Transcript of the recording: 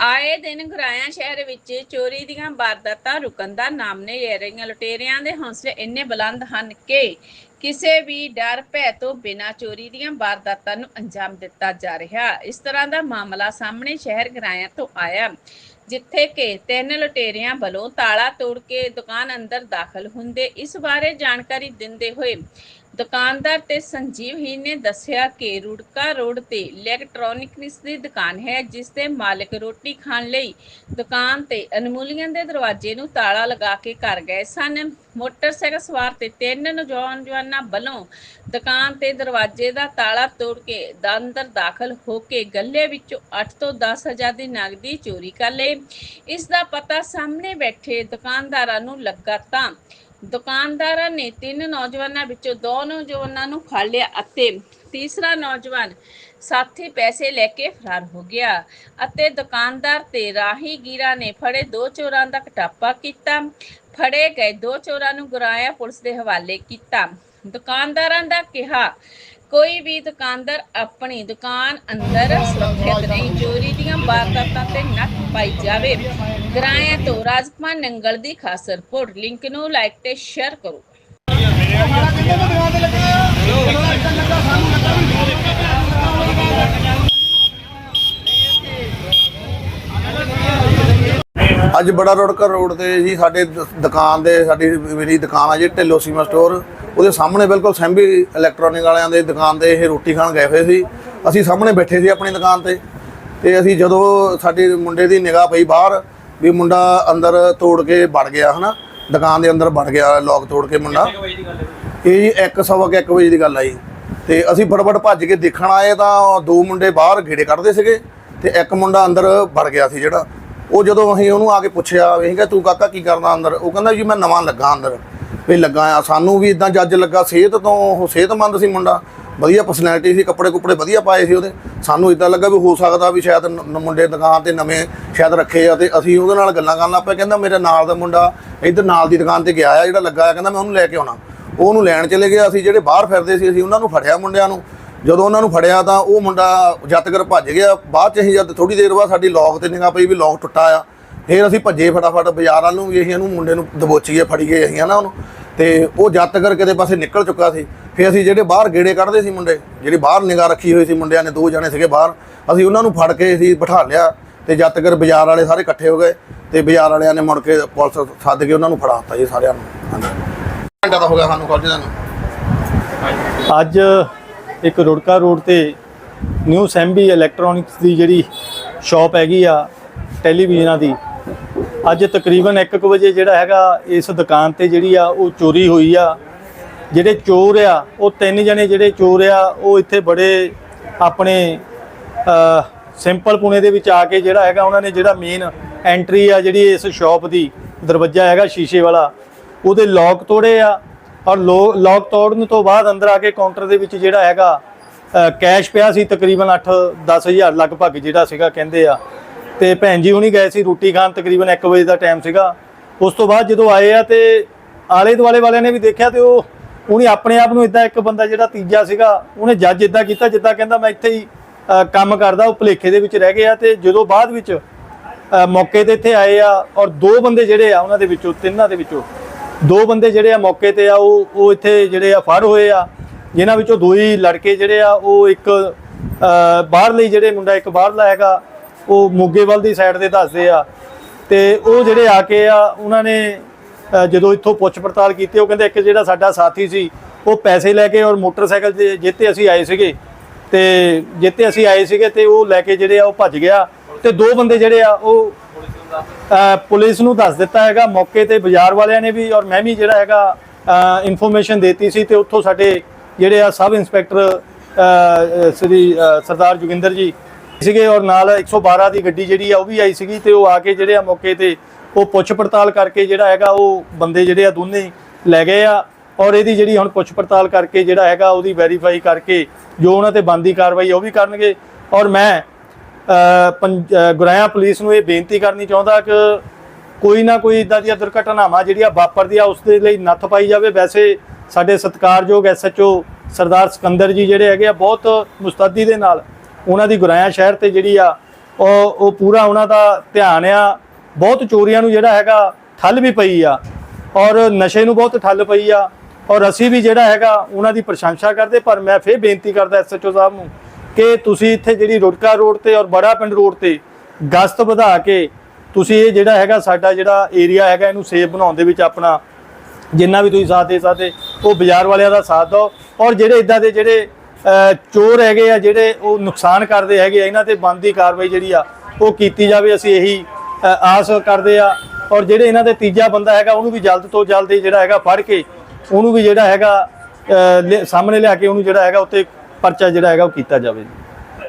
ਆਏ ਦਿਨ ਗਰਾਇਆ ਸ਼ਹਿਰ ਵਿੱਚ ਚੋਰੀ ਦੀਆਂ ਵਾਰਦਾਤਾਂ ਰੁਕਣ ਦਾ ਨਾਮ ਨਹੀਂ ਲੈ ਰਹੀਆਂ। ਲੁਟੇਰਿਆਂ ਦੇ ਹੌਸਲੇ ਇੰਨੇ ਬੁਲੰਦ ਹਨ ਕਿ ਕਿਸੇ ਵੀ ਡਰ, ਭੈ ਤੋਂ ਬਿਨਾਂ ਚੋਰੀ ਦੀਆਂ ਵਾਰਦਾਤਾਂ ਨੂੰ ਅੰਜਾਮ ਦਿੱਤਾ ਜਾ ਰਿਹਾ। ਇਸ ਤਰ੍ਹਾਂ ਦਾ ਮਾਮਲਾ ਸਾਹਮਣੇ ਸ਼ਹਿਰ ਗਰਾਇਆ ਤੋਂ ਆਇਆ। ਜਿੱਥੇ ਕਿ ਤਿੰਨ ਲੁਟੇਰਿਆਂ ਵੱਲੋਂ ਤਾਲਾ ਤੋੜ ਕੇ ਦੁਕਾਨ ਅੰਦਰ ਦਾਖਲ ਹੁੰਦੇ ਇਸ ਬਾਰੇ ਜਾਣਕਾਰੀ ਦਿੰਦੇ ਹੋਏ ਦੁਕਾਨਦਾਰ ਤੇ ਸੰਜੀਵ ਹੀ ਨੇ ਦੱਸਿਆ ਕਿ ਰੁੜਕਾ ਰੋਡ ਤੇ ਇਲੈਕਟ੍ਰੋਨਿਕਸ ਦੀ ਦੁਕਾਨ ਹੈ, ਜਿਸ ਦੇ ਮਾਲਕ ਰੋਟੀ ਖਾਣ ਲਈ ਦੁਕਾਨ ਤੇ ਅਨਮੋਲੀਆਂ ਦੇ ਦਰਵਾਜ਼ੇ ਨੂੰ ਤਾਲਾ ਲਗਾ ਕੇ ਘਰ ਗਏ ਸਨ। ਮੋਟਰਸਾਈਕਲ ਸਵਾਰ ਤੇ ਤਿੰਨ ਨੌਜਵਾਨਾਂ ਵੱਲੋਂ ਦੁਕਾਨ ਤੇ ਦਰਵਾਜ਼ੇ ਦਾ ਤਾਲਾ ਤੋੜ ਕੇ ਅੰਦਰ ਦਾਖਲ ਹੋ ਕੇ ਗੱਲੇ ਵਿੱਚੋਂ 8 ਤੋਂ 10 ਹਜ਼ਾਰ ਦੀ ਨਗਦੀ ਚੋਰੀ ਕਰ ਲਈ। ਇਸ ਦਾ ਪਤਾ ਸਾਹਮਣੇ ਬੈਠੇ ਦੁਕਾਨਦਾਰਾਂ ਨੂੰ ਲੱਗਾ ਤਾਂ ਦੁਕਾਨਦਾਰਾਂ ਨੇ ਤਿੰਨ ਨੌਜਵਾਨਾਂ ਵਿੱਚੋਂ ਦੋ ਨੌਜਵਾਨਾਂ ਨੂੰ ਫੜ ਲਿਆ ਅਤੇ ਤੀਸਰਾ ਨੌਜਵਾਨ ਸਾਥੀ ਪੈਸੇ ਲੈ ਕੇ ਫਰਾਰ ਹੋ ਗਿਆ ਅਤੇ ਦੁਕਾਨਦਾਰ ਤੇ ਰਾਹੀਗੀਰਾਂ ਨੇ ਫੜੇ ਦੋ ਚੋਰਾਂ ਦਾ ਕਟਾਪਾ ਕੀਤਾ। ਫੜੇ ਗਏ। ਦੋ ਚੋਰਾਂ ਨੂੰ ਗੁਰਾਇਆ ਪੁਲਿਸ ਦੇ ਹਵਾਲੇ ਕੀਤਾ। ਦੁਕਾਨਦਾਰਾਂ ਦਾ ਕਿਹਾ, ਕੋਈ ਵੀ ਦੁਕਾਨਦਾਰ ਆਪਣੀ ਦੁਕਾਨ ਅੰਦਰ ਸੁਰੱਖਿਅਤ ਨਹੀਂ। ਚੋਰੀ ਦੀਆਂ ਵਾਰਦਾਤਾਂ ਤੇ ਨੱਥ ਪਾਈ ਜਾਵੇ। ਗਰਾਇਆ ਤੋਂ ਰਾਜਕੁਮਾਰ ਨੰਗਲ ਦੀ ਖਾਸ ਰਿਪੋਰਟ। ਲਿੰਕ ਨੂੰ ਲਾਈਕ ਤੇ ਸ਼ੇਅਰ ਕਰੋ। ਅੱਜ ਬੜਾ ਰੋੜਕਾ ਰੋਡ ਤੇ ਜੀ ਸਾਡੇ ਦ- ਦੁਕਾਨ ਦੇ ਸਾਡੀ ਮੇਰੀ ਦੁਕਾਨ ਆ ਜੀ ਢਿੱਲੋ ਸੀਮਾ ਸਟੋਰ ਉਹਦੇ ਸਾਹਮਣੇ ਬਿਲਕੁਲ ਸੈਂਬੀ ਇਲੈਕਟ੍ਰੋਨਿਕ ਵਾਲਿਆਂ ਦੇ ਦੁਕਾਨ ਤੇ ਇਹ ਰੋਟੀ ਖਾਣ ਗਏ ਹੋਏ ਸੀ। ਅਸੀਂ ਸਾਹਮਣੇ ਬੈਠੇ ਸੀ ਆਪਣੀ ਦੁਕਾਨ ਤੇ। ਤੇ ਅਸੀਂ ਜਦੋਂ ਸਾਡੇ ਮੁੰਡੇ ਦੀ ਨਿਗਾਹ ਪਈ ਬਾਹਰ ਵੀ ਮੁੰਡਾ ਅੰਦਰ ਤੋੜ ਕੇ ਵੜ ਗਿਆ ਹਨਾ? ਦੁਕਾਨ ਦੇ ਅੰਦਰ ਵੜ ਗਿਆ ਲੋਕ ਤੋੜ ਕੇ ਮੁੰਡਾ। ਇਹ ਜੀ 1 ਸਵਾ ਕੁ ਇੱਕ ਵਜੇ ਦੀ ਗੱਲ ਆ ਜੀ। ਤੇ ਅਸੀਂ ਫਟਾਫਟ ਭੱਜ ਕੇ ਦੇਖਣ ਆਏ ਤਾਂ ਦੋ ਮੁੰਡੇ ਬਾਹਰ ਗੇੜੇ ਕੱਢਦੇ ਸੀਗੇ। ਤੇ ਇੱਕ ਮੁੰਡਾ ਅੰਦਰ ਵੜ ਗਿਆ ਸੀ ਜਿਹੜਾ। ਉਹ ਜਦੋਂ ਅਸੀਂ ਉਹਨੂੰ ਆ ਕੇ ਪੁੱਛਿਆ ਵੀ ਅਸੀਂ ਕਿਹਾ, ਤੂੰ ਕਾਕਾ ਕੀ ਕਰਦਾ ਅੰਦਰ? ਉਹ ਕਹਿੰਦਾ ਜੀ, ਮੈਂ ਨਵਾਂ ਲੱਗਾ ਅੰਦਰ। ਵੀ ਲੱਗਾ ਆ। ਸਾਨੂੰ ਵੀ ਇਦਾਂ ਜੱਜ ਲੱਗਾ। ਸਿਹਤ ਤੋਂ ਉਹ ਸਿਹਤਮੰਦ ਸੀ ਮੁੰਡਾ। ਵਧੀਆ ਪਰਸਨੈਲਿਟੀ ਸੀ, ਕੱਪੜੇ ਕੁਪੜੇ ਵਧੀਆ ਪਾਏ ਸੀ ਉਹਦੇ। ਸਾਨੂੰ ਇਦਾਂ ਲੱਗਾ ਵੀ ਹੋ ਸਕਦਾ ਵੀ ਸ਼ਾਇਦ ਮੁੰਡੇ ਦੁਕਾਨ ਤੇ ਨਵੇਂ ਸ਼ਾਇਦ ਰੱਖੇ ਆ ਤੇ ਅਸੀਂ ਉਹਦੇ ਨਾਲ ਗੱਲਾਂ ਕਰਨ ਲੱਗ ਪਏ। ਕਹਿੰਦਾ, ਮੇਰੇ ਨਾਲ ਦਾ ਮੁੰਡਾ ਇੱਧਰ ਨਾਲ ਦੀ ਦੁਕਾਨ ਤੇ ਗਿਆ ਆ, ਜਿਹੜਾ ਲੱਗਾ ਆ। ਕਹਿੰਦਾ, ਮੈਂ ਉਹਨੂੰ ਲੈ ਕੇ ਆਉਣਾ। ਉਹਨੂੰ ਲੈਣ ਚਲੇ ਗਿਆ ਅਸੀਂ ਜਿਹੜੇ ਬਾਹਰ ਫਿਰਦੇ ਸੀ, ਅਸੀਂ ਉਹਨਾਂ ਨੂੰ ਫੜਿਆ ਮੁੰਡਿਆਂ ਨੂੰ। ਜਦੋਂ ਉਹਨਾਂ ਨੂੰ ਫੜਿਆ ਤਾਂ ਉਹ ਮੁੰਡਾ ਜੱਤਗਰ ਭੱਜ ਗਿਆ। ਬਾਅਦ ਚ ਅਸੀਂ ਜਦ ਥੋੜੀ ਦੇਰ ਬਾਅਦ ਸਾਡੀ ਲੋਕ ਤੇ ਨਿਗਾਹ ਪਈ ਵੀ ਲੋਕ ਟੁੱਟਾ ਆ। ਫਿਰ ਅਸੀਂ ਭੱਜੇ ਫਟਾਫਟ ਬਾਜ਼ਾਰ ਵੱਲ ਨੂੰ ਵੀ ਅਸੀਂ ਇਹਨੂੰ ਮੁੰਡੇ ਨੂੰ ਦਬੋਚੀਏ ਫੜੀਏ ਅਸੀਂ ਨਾ ਉਹਨੂੰ। ਤੇ ਉਹ ਜੱਤਗਰ ਕਿਤੇ ਪਾਸੇ ਨਿਕਲ ਚੁੱਕਾ ਸੀ। ਫਿਰ ਅਸੀਂ ਜਿਹੜੇ ਬਾਹਰ ਗੇੜੇ ਕੱਢਦੇ ਸੀ ਮੁੰਡੇ, ਜਿਹੜੀ ਬਾਹਰ ਨਿਗਾਹ ਰੱਖੀ ਹੋਈ ਸੀ ਮੁੰਡਿਆਂ ਨੇ, ਦੋ ਜਣੇ ਸੀਗੇ ਬਾਹਰ। ਅਸੀਂ ਉਹਨਾਂ ਨੂੰ ਫੜ ਕੇ ਅਸੀਂ ਬਿਠਾ ਲਿਆ ਤੇ ਜੱਤਗਰ ਬਾਜ਼ਾਰ ਵਾਲੇ ਸਾਰੇ ਇਕੱਠੇ ਹੋ ਗਏ ਤੇ ਬਾਜ਼ਾਰ ਵਾਲਿਆਂ ਨੇ ਮੁੜ ਕੇ ਪੁਲਿਸ ਸੱਦ ਕੇ ਉਹਨਾਂ ਨੂੰ ਫੜਾਤਾ ਜੀ ਸਾਰਿਆਂ ਨੂੰ। ਹਾਂਜੀ। ਘੰਟਾ ਤਾਂ ਹੋ ਗਿਆ ਸਾਨੂੰ ਖੋਲ੍ਹਦੇ ਨੂੰ ਅੱਜ ਇੱਕ ਰੁੜਕਾ ਰੋਡ ਤੇ ਨਿਊ ਸੈਂਬੀ ਇਲੈਕਟ੍ਰੋਨਿਕਸ ਦੀ ਜਿਹੜੀ ਸ਼ਾਪ ਹੈਗੀ ਆ ਟੈਲੀਵਿਜ਼ਨਾਂ ਦੀ, ਅੱਜ ਤਕਰੀਬਨ 1:00 ਵਜੇ ਜਿਹੜਾ ਹੈਗਾ ਇਸ ਦੁਕਾਨ ਤੇ ਜਿਹੜੀ ਆ ਉਹ ਚੋਰੀ ਹੋਈ ਆ। ਜਿਹੜੇ ਚੋਰ ਆ, ਉਹ ਤਿੰਨ ਜਣੇ ਜਿਹੜੇ ਚੋਰ ਆ, ਉਹ ਇੱਥੇ ਬੜੇ ਆਪਣੇ ਸਿੰਪਲ ਪੁਣੇ ਦੇ ਵਿੱਚ ਆ ਕੇ ਜਿਹੜਾ ਹੈਗਾ ਉਹਨਾਂ ਨੇ ਜਿਹੜਾ ਮੇਨ ਐਂਟਰੀ ਆ ਜਿਹੜੀ ਇਸ ਸ਼ਾਪ ਦੀ, ਦਰਵਾਜ਼ਾ ਹੈਗਾ ਸ਼ੀਸ਼ੇ ਵਾਲਾ, ਉਹਦੇ ਲੋਕ ਤੋੜੇ ਆ। ਔਰ ਲੋਕ ਤੋੜਨ ਤੋਂ ਬਾਅਦ ਅੰਦਰ ਆ ਕੇ ਕਾਊਂਟਰ ਦੇ ਵਿੱਚ ਜਿਹੜਾ ਹੈਗਾ ਕੈਸ਼ ਪਿਆ ਸੀ ਤਕਰੀਬਨ 8-10000 ਲਗਭਗ ਜਿਹੜਾ ਸੀਗਾ ਕਹਿੰਦੇ ਆ। ਤੇ ਭੈਣ ਜੀ ਹੁਣੀ ਗਏ ਸੀ ਰੋਟੀ ਖਾਣ ਤਕਰੀਬਨ 1 ਵਜੇ ਦਾ ਟਾਈਮ ਸੀਗਾ। ਉਸ ਤੋਂ ਬਾਅਦ ਜਦੋਂ ਆਏ ਆ ਤੇ ਆਲੇ ਦੁਆਲੇ ਵਾਲਿਆਂ ਨੇ ਵੀ ਦੇਖਿਆ ਤੇ ਉਹ ਉਹਨੇ ਆਪਣੇ ਆਪ ਨੂੰ ਇਦਾਂ ਇੱਕ ਬੰਦਾ ਜਿਹੜਾ ਤੀਜਾ ਸੀਗਾ, ਉਹਨੇ ਜੱਜ ਇਦਾਂ ਕੀਤਾ ਜਿੱਦਾਂ ਕਹਿੰਦਾ ਮੈਂ ਇੱਥੇ ਹੀ ਕੰਮ ਕਰਦਾ, ਉਹ ਭੁਲੇਖੇ ਦੇ ਵਿੱਚ ਰਹਿ ਗਿਆ ਆ ਤੇ ਜਦੋਂ ਬਾਅਦ ਵਿੱਚ ਮੌਕੇ ਤੇ ਇੱਥੇ ਆਏ ਆ ਔਰ ਦੋ ਬੰਦੇ ਜਿਹੜੇ ਆ ਉਹਨਾਂ ਦੇ ਵਿੱਚੋਂ, ਤਿੰਨਾਂ ਦੇ ਵਿੱਚੋਂ ਦੋ ਬੰਦੇ ਜਿਹੜੇ ਆ ਮੌਕੇ ਤੇ ਆ ਉਹ ਉਹ ਇੱਥੇ ਜਿਹੜੇ ਆ ਫੜ ਹੋਏ ਆ। ਜਿਨ੍ਹਾਂ ਵਿੱਚੋਂ ਦੋ ਹੀ ਲੜਕੇ ਜਿਹੜੇ ਆ ਉਹ ਇੱਕ ਅ, ਬਾਹਰਲੇ ਜਿਹੜੇ ਮੁੰਡਾ ਇੱਕ ਬਾਹਰਲਾ ਹੈਗਾ ਉਹ ਮੋਗੇਵਾਲ ਦੀ ਸਾਈਡ ਤੇ ਦੱਸਦੇ ਆ। ਤੇ ਉਹ ਜਿਹੜੇ ਆ ਕੇ ਆ ਉਹਨਾਂ ਨੇ ਜਦੋਂ ਇੱਥੋਂ ਪੁੱਛ ਪੜਤਾਲ ਕੀਤੀ ਉਹ ਕਹਿੰਦੇ ਇੱਕ ਜਿਹੜਾ ਸਾਡਾ ਸਾਥੀ ਸੀ ਉਹ ਪੈਸੇ ਲੈ ਕੇ ਔਰ ਮੋਟਰਸਾਈਕਲ ਤੇ ਜਿੱਤੇ ਅਸੀਂ ਆਏ ਸੀਗੇ। ਤੇ ਜਿੱਤੇ ਅਸੀਂ ਆਏ ਸੀਗੇ ਤੇ ਉਹ ਲੈ ਕੇ ਜਿਹੜੇ ਆ ਉਹ ਭੱਜ ਗਿਆ। ਤੇ ਦੋ ਬੰਦੇ ਜਿਹੜੇ ਆ ਉਹ ਪੁਲਿਸ ਨੂੰ ਦੱਸ ਦਿੱਤਾ ਹੈਗਾ, ਮੌਕੇ ਤੇ ਬਾਜ਼ਾਰ ਵਾਲਿਆਂ ਨੇ ਵੀ ਔਰ ਮੈਂ ਵੀ ਜਿਹੜਾ ਹੈਗਾ ਇਨਫੋਰਮੇਸ਼ਨ ਦਿੱਤੀ ਸੀ ਤੇ ਉੱਥੋਂ ਸਾਡੇ ਜਿਹੜੇ ਆ ਸਬ ਇੰਸਪੈਕਟਰ ਸ੍ਰੀ ਸਰਦਾਰ ਜੋਗਿੰਦਰ ਜੀ ਸੀਗੇ ਔਰ ਨਾਲ 112 ਦੀ ਗੱਡੀ ਜਿਹੜੀ ਆ ਉਹ ਵੀ ਆਈ ਸੀਗੀ ਤੇ ਉਹ ਆ ਕੇ ਜਿਹੜੇ ਆ ਮੌਕੇ ਤੇ ਉਹ ਪੁੱਛ ਪੜਤਾਲ ਕਰਕੇ ਜਿਹੜਾ ਹੈਗਾ ਉਹ ਬੰਦੇ ਜਿਹੜੇ ਆ ਦੋਨੇ ਲੈ ਗਏ ਆ ਔਰ ਇਹਦੀ ਜਿਹੜੀ ਹੁਣ ਪੁੱਛ ਪੜਤਾਲ ਕਰਕੇ ਜਿਹੜਾ ਹੈਗਾ ਉਹਦੀ ਵੈਰੀਫਾਈ ਕਰਕੇ ਜੋ ਉਹਨਾਂ ਤੇ ਬੰਦੀ ਕਾਰਵਾਈ ਉਹ ਵੀ ਕਰਨਗੇ ਔਰ ਮੈਂ ਗੁਰਾਇਆ ਪੁਲਿਸ ਨੂੰ ਇਹ ਬੇਨਤੀ ਕਰਨੀ ਚਾਹੁੰਦਾ ਕਿ ਕੋਈ ਨਾ ਕੋਈ ਇਦਾਂ ਦੀਆਂ ਦੁਰਘਟਨਾਵਾਂ ਜਿਹੜੀਆਂ ਵਾਪਰਦੀਆਂ, ਉਸ ਦੇ ਲਈ ਨੱਥ ਪਾਈ ਜਾਵੇ। ਵੈਸੇ ਸਾਡੇ ਸਤਿਕਾਰਯੋਗ ਐਸਐਚਓ ਸਰਦਾਰ ਸਿਕੰਦਰ ਜੀ ਜਿਹੜੇ ਹੈਗੇ ਆ, ਬਹੁਤ ਮੁਸਤਦੀ ਦੇ ਨਾਲ ਉਹਨਾਂ ਦੀ ਗੁਰਾਇਆ ਸ਼ਹਿਰ ਤੇ ਜਿਹੜੀ ਆ, ਉਹ ਉਹ ਪੂਰਾ ਉਹਨਾਂ ਦਾ ਧਿਆਨ ਆ। ਬਹੁਤ ਚੋਰੀਆਂ ਨੂੰ ਜਿਹੜਾ ਹੈਗਾ, ਠੱਲ ਵੀ ਪਈ ਆ। ਔਰ ਨਸ਼ੇ ਨੂੰ ਬਹੁਤ ਠੱਲ ਪਈ ਆ। ਔਰ ਅਸੀਂ ਵੀ ਜਿਹੜਾ ਹੈਗਾ, ਉਹਨਾਂ ਦੀ ਪ੍ਰਸ਼ੰਸਾ ਕਰਦੇ, ਪਰ ਮੈਂ ਫੇਰ ਬੇਨਤੀ ਕਰਦਾ ਐਸਐਚਓ ਸਾਹਿਬ ਨੂੰ ਕਿ ਤੁਸੀਂ ਇੱਥੇ ਜਿਹੜੀ ਰੁੜਕਾ ਰੋਡ ਤੇ ਔਰ ਬੜਾ ਪਿੰਡ ਰੋਡ ਤੇ ਗਸ਼ਤ ਵਧਾ ਕੇ ਤੁਸੀਂ ਇਹ ਜਿਹੜਾ ਹੈਗਾ ਸਾਡਾ ਜਿਹੜਾ ਏਰੀਆ ਹੈਗਾ ਇਹਨੂੰ ਸੇਫ ਬਣਾਉਣ ਦੇ ਵਿੱਚ ਆਪਣਾ ਜਿੰਨਾ ਵੀ ਤੁਸੀਂ ਸਾਥ ਦੇ ਸਕਦੇ, ਉਹ ਬਾਜ਼ਾਰ ਵਾਲਿਆਂ ਦਾ ਸਾਥ ਦਿਓ ਔਰ ਜਿਹੜੇ ਇਦਾਂ ਦੇ ਜਿਹੜੇ ਚੋਰ ਹੈਗੇ ਆ ਜਿਹੜੇ ਉਹ ਨੁਕਸਾਨ ਕਰਦੇ ਹੈਗੇ ਆ, ਇਹਨਾਂ ਤੇ ਬਣਦੀ ਕਾਰਵਾਈ ਜਿਹੜੀ ਆ ਉਹ ਕੀਤੀ ਜਾਵੇ, ਅਸੀਂ ਇਹੀ ਆਸ ਕਰਦੇ ਆ ਔਰ ਜਿਹੜੇ ਇਹਨਾਂ ਦੇ ਤੀਜਾ ਬੰਦਾ ਹੈਗਾ ਉਹਨੂੰ ਵੀ ਜਲਦ ਤੋਂ ਜਲਦ ਜਿਹੜਾ ਹੈਗਾ ਫੜ ਕੇ ਉਹਨੂੰ ਵੀ ਜਿਹੜਾ ਹੈਗਾ ਲਿਆ- ਸਾਹਮਣੇ ਲਿਆ ਕੇ ਉਹਨੂੰ ਜਿਹੜਾ ਹੈਗਾ ਉੱਤੇ ਪਰਚਾ ਜਿਹੜਾ ਹੈਗਾ ਉਹ ਕੀਤਾ ਜਾਵੇ।